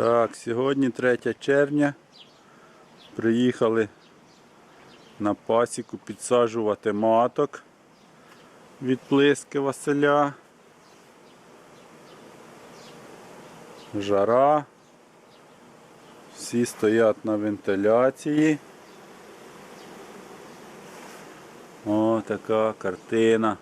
Так, сьогодні 3 червня. Приїхали на пасіку підсаджувати маток від плиски Василя. Жара. Всі стоять на вентиляції. О, така картина.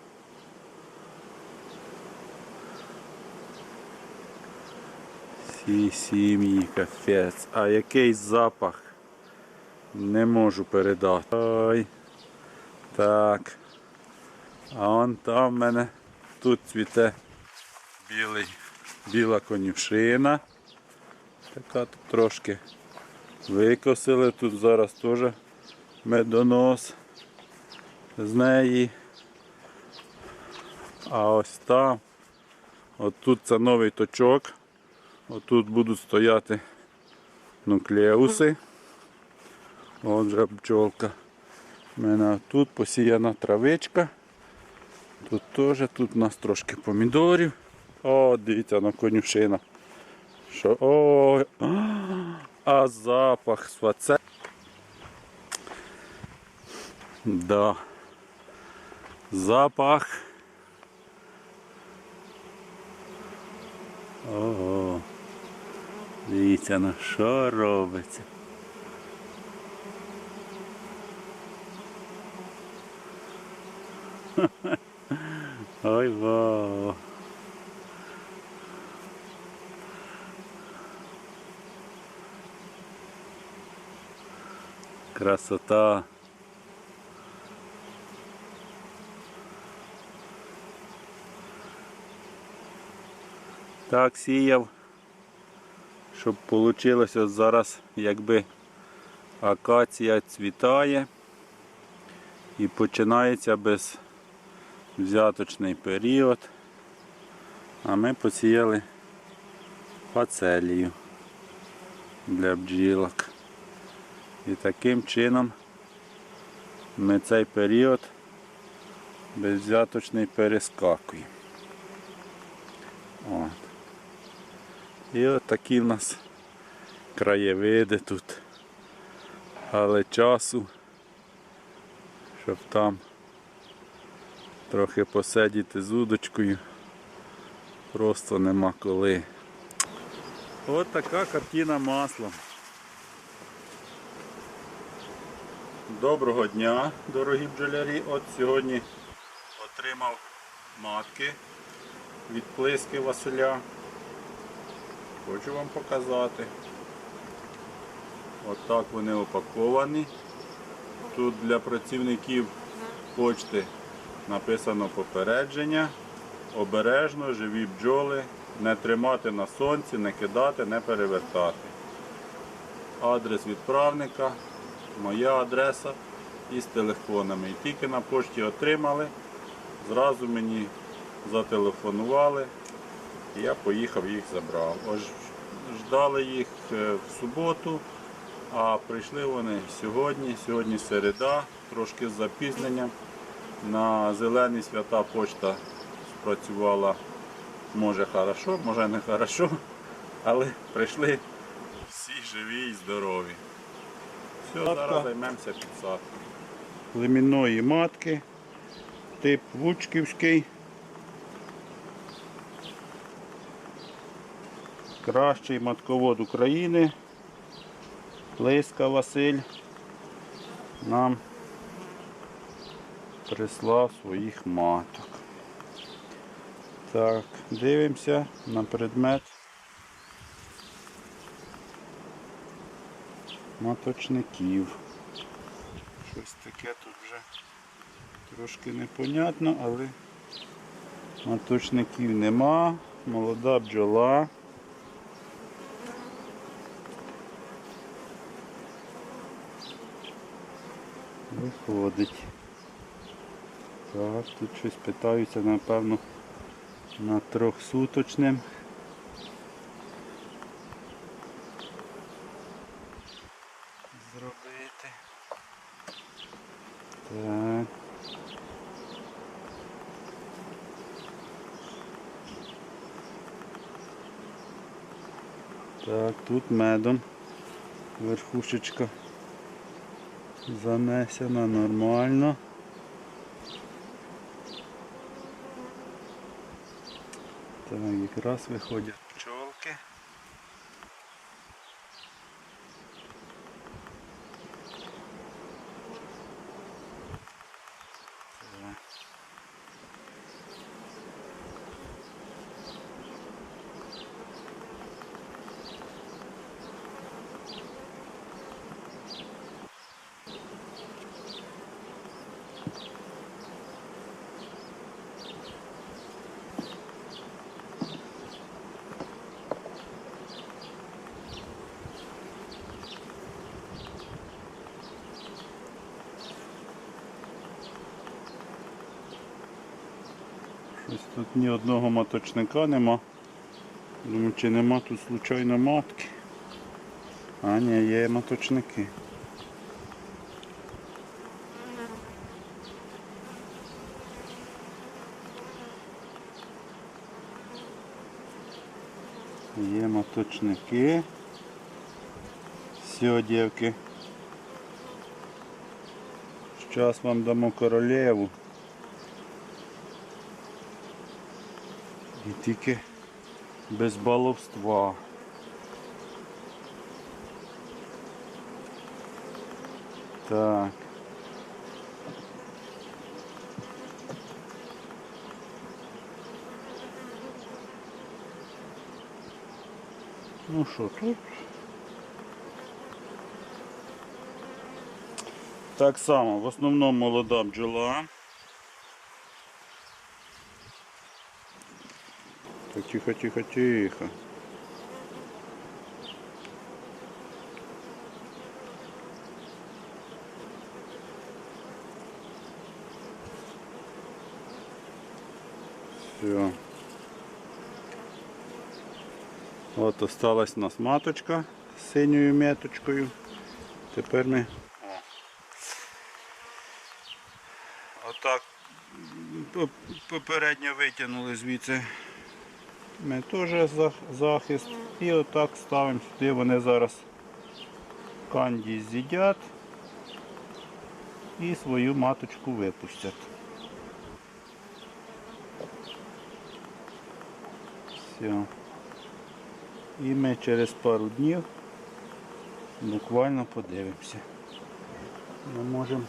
Всі сім'ї капець. А який запах? Не можу передати. Ой. Так. А он там в мене тут цвіте білий, біла конюшина. Така тут трошки викосили. Тут зараз теж медонос з неї. А ось там, от тут це новий точок. Отут будуть стояти нуклеуси. Отже бджолка. У мене тут посіяна травичка. Тут теж, тут у нас трошки помідорів. О, дивіться на конюшина. Що? О, а запах сваце. Да. Запах. Ого. Дивіться, ну що робиться. Ой вау. Красота. Так сіяв, щоб вийшло зараз, якби акація цвітає і починається безвзяточний період. А ми посіяли фацелію для бджілок. І таким чином ми цей період безвзяточний перескакуємо. От. І от такі в нас краєвиди тут. Але часу, щоб там трохи посидіти з удочкою, просто нема коли. От така картина маслом. Доброго дня, дорогі бджолярі. От сьогодні отримав матки від плиски Василя. Хочу вам показати. Отак вони упаковані. Тут для працівників почти написано попередження. Обережно, живі бджоли, не тримати на сонці, не кидати, не перевертати. Адрес відправника, моя адреса із телефонами. І тільки на пошті отримали, зразу мені зателефонували. І я поїхав їх забрав. Ож ждали їх е, в суботу, а прийшли вони сьогодні. Сьогодні середа, трошки з запізненням. На зелені свята почта спрацювала може хорошо, може не хорошо, але прийшли всі живі і здорові. Все, зараз займемося підсадкою. Племінної матки, тип Вучківський. Кращий матковод України. Плиска Василь нам прислав своїх маток. Так, дивимося на предмет маточників. Щось таке тут вже трошки непонятно, але маточників нема. Молода бджола. Виходить. Так, тут щось питаються, напевно, на трьохсуточним. Зробити. Так. Так, тут медом верхушечка занесена нормально. Так, якраз виходять пчолки. Так. Щось тут ні одного маточника нема. Думаю, чи нема тут случайно матки. А, ні, є маточники. Є маточники. Все, дівки. Зараз вам дамо королеву. І тільки без баловства. Так. Ну що тут? Так само, в основному молода бджола. Так, тихо, тихо, тихо. Все. От осталась у нас маточка з синьою меточкою. Тепер ми. Отак попередньо витягнули звідси. Ми теж захист. І отак ставимо сюди. Вони зараз канді з'їдять і свою маточку випустять. Все. І ми через пару днів буквально подивимося. Ми можемо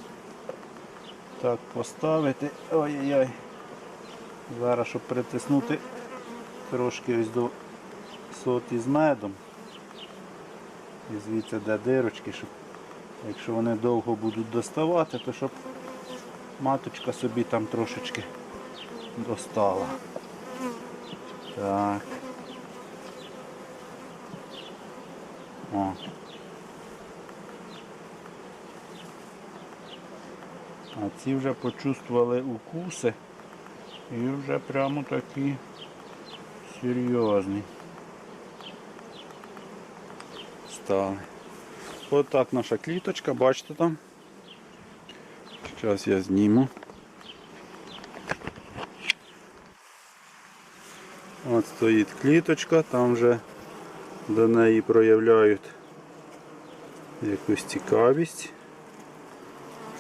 так поставити. Ой-ой-ой. Зараз, щоб притиснути трошки ось до соти з медом. І звідси де дирочки, щоб якщо вони довго будуть доставати, то щоб маточка собі там трошечки достала. Так. О. А ці вже почувствували укуси і вже прямо такі серйозні. Стали. Ось так наша кліточка, бачите там. Зараз я зніму. От стоїть кліточка, там вже до неї проявляють якусь цікавість.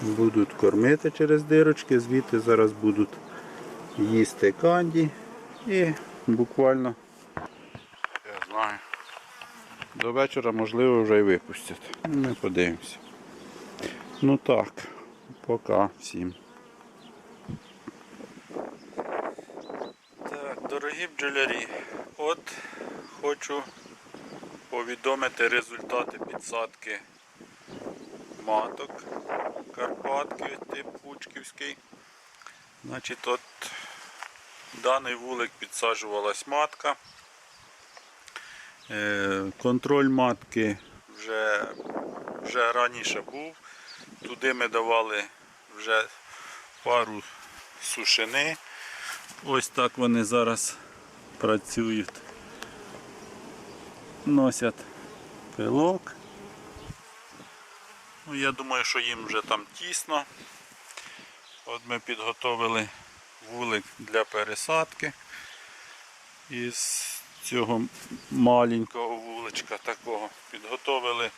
Будуть кормити через дирочки, звідти зараз будуть їсти канді і буквально, я знаю, до вечора можливо вже й випустять. Ми подивимося. Ну так, пока всім. Так, дорогі бджолярі, от хочу повідомити результати підсадки маток Карпатки тип Пучківський. Значить, от даний вулик підсаджувалась матка. Е, Контроль матки вже, вже раніше був. Туди ми давали вже пару сушини. Ось так вони зараз працюють. Носять пилок. Ну, я думаю, що їм вже там тісно. От ми підготовили вулик для пересадки із цього маленького вуличка такого. Підготовили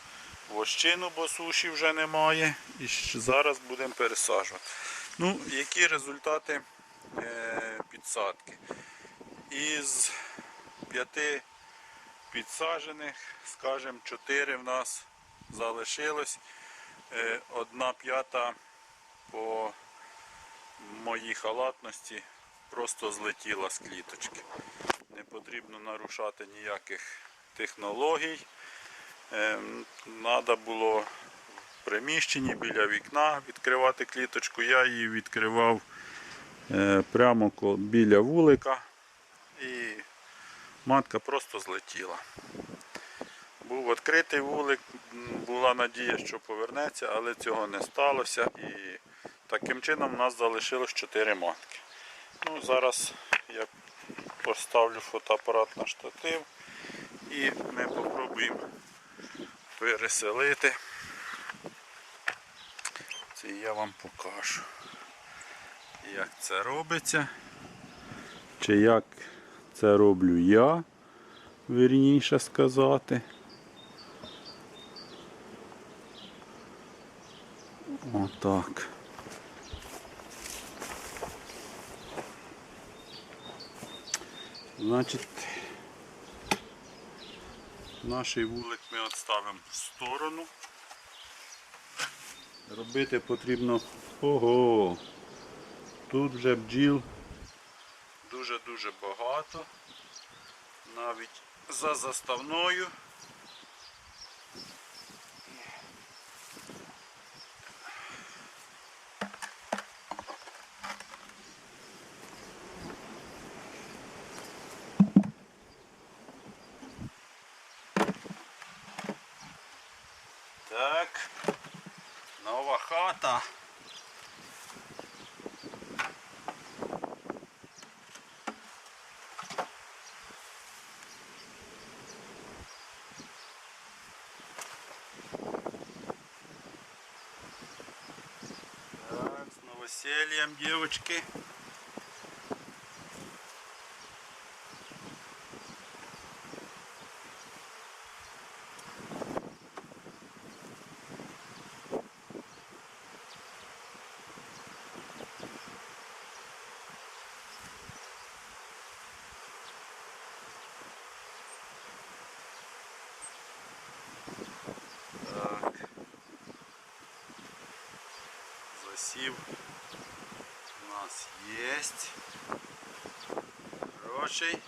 вощину, бо суші вже немає. І зараз будемо пересаджувати. Ну, які результати е, підсадки? Із п'яти підсаджених, скажімо, чотири в нас залишилось. Е, Одна п'ята по моїй халатності просто злетіла з кліточки. Не потрібно нарушати ніяких технологій. Треба було в приміщенні біля вікна відкривати кліточку. Я її відкривав е, прямо біля вулика і матка просто злетіла. Був відкритий вулик, була надія, що повернеться, але цього не сталося. І таким чином у нас залишилось 4 матки. Ну, зараз я поставлю фотоапарат на штатив і ми спробуємо переселити. Це я вам покажу, як це робиться, чи як це роблю я, вірніше сказати. Отак. Значить, наш вулик ми відставимо в сторону. Робити потрібно ого. Тут вже бджіл дуже-дуже багато. Навіть за заставною. Новосельем, девочки. Так. Засів нас есть. Хороший.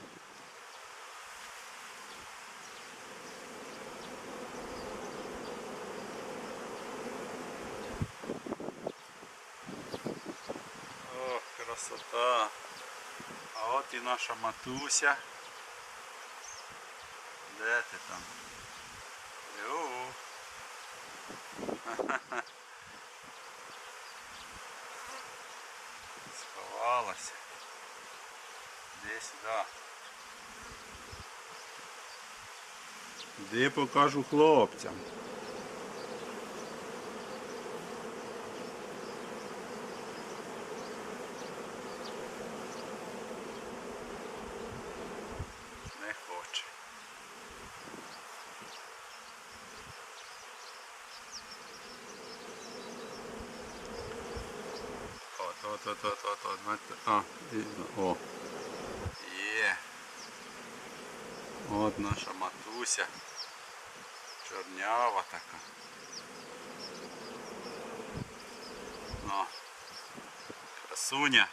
Ох, красота. А от і наша матуся. Де ти там? Йо. Сховалася. Де сюди. Де покажу хлопцям. Не хоче. От, от, от, от, бачите? А, і, о. Є. От наша матуся. Чорнява така. О. Красуня.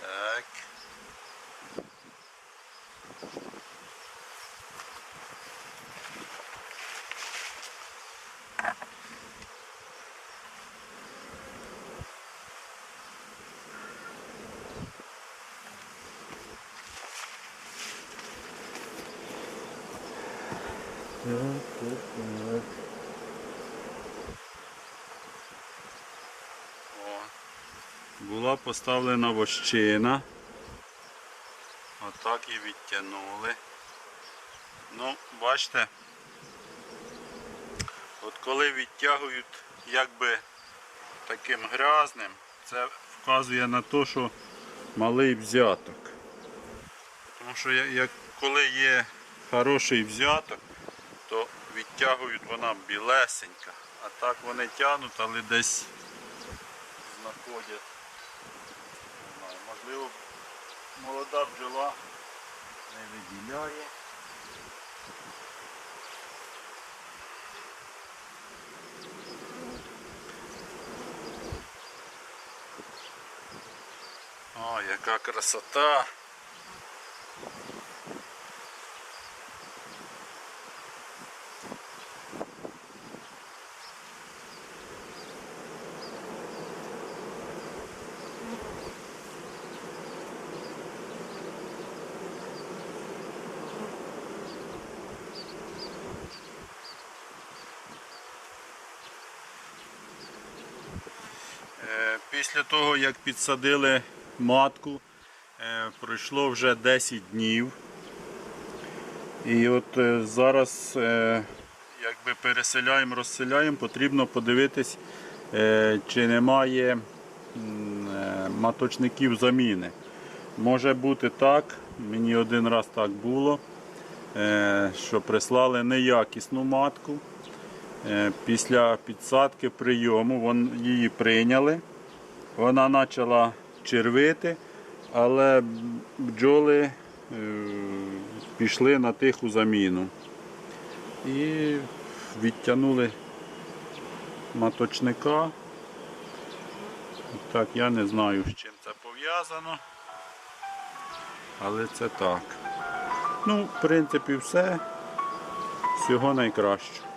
Так. О, була поставлена вощина. Отак і відтягнули. Ну, бачите, от коли відтягують якби таким грязним, це вказує на те, що малий взяток. Тому що як, коли є хороший взяток, то відтягують вона білесенька. А так вони тягнуть, але десь знаходять. Знаю, можливо, молода бджола не виділяє. О, яка красота! Е, Після того, як підсадили матку, е, пройшло вже 10 днів. І от е, зараз, е, якби переселяємо, розселяємо, потрібно подивитись, чи немає маточників заміни. Може бути так, мені один раз так було, що прислали неякісну матку. Після підсадки прийому вон, її прийняли. Вона почала червити, але бджоли е, пішли на тиху заміну. І відтягнули маточника. Так, я не знаю, з чим це пов'язано. Але це так. Ну, в принципі, все. Всього найкращого.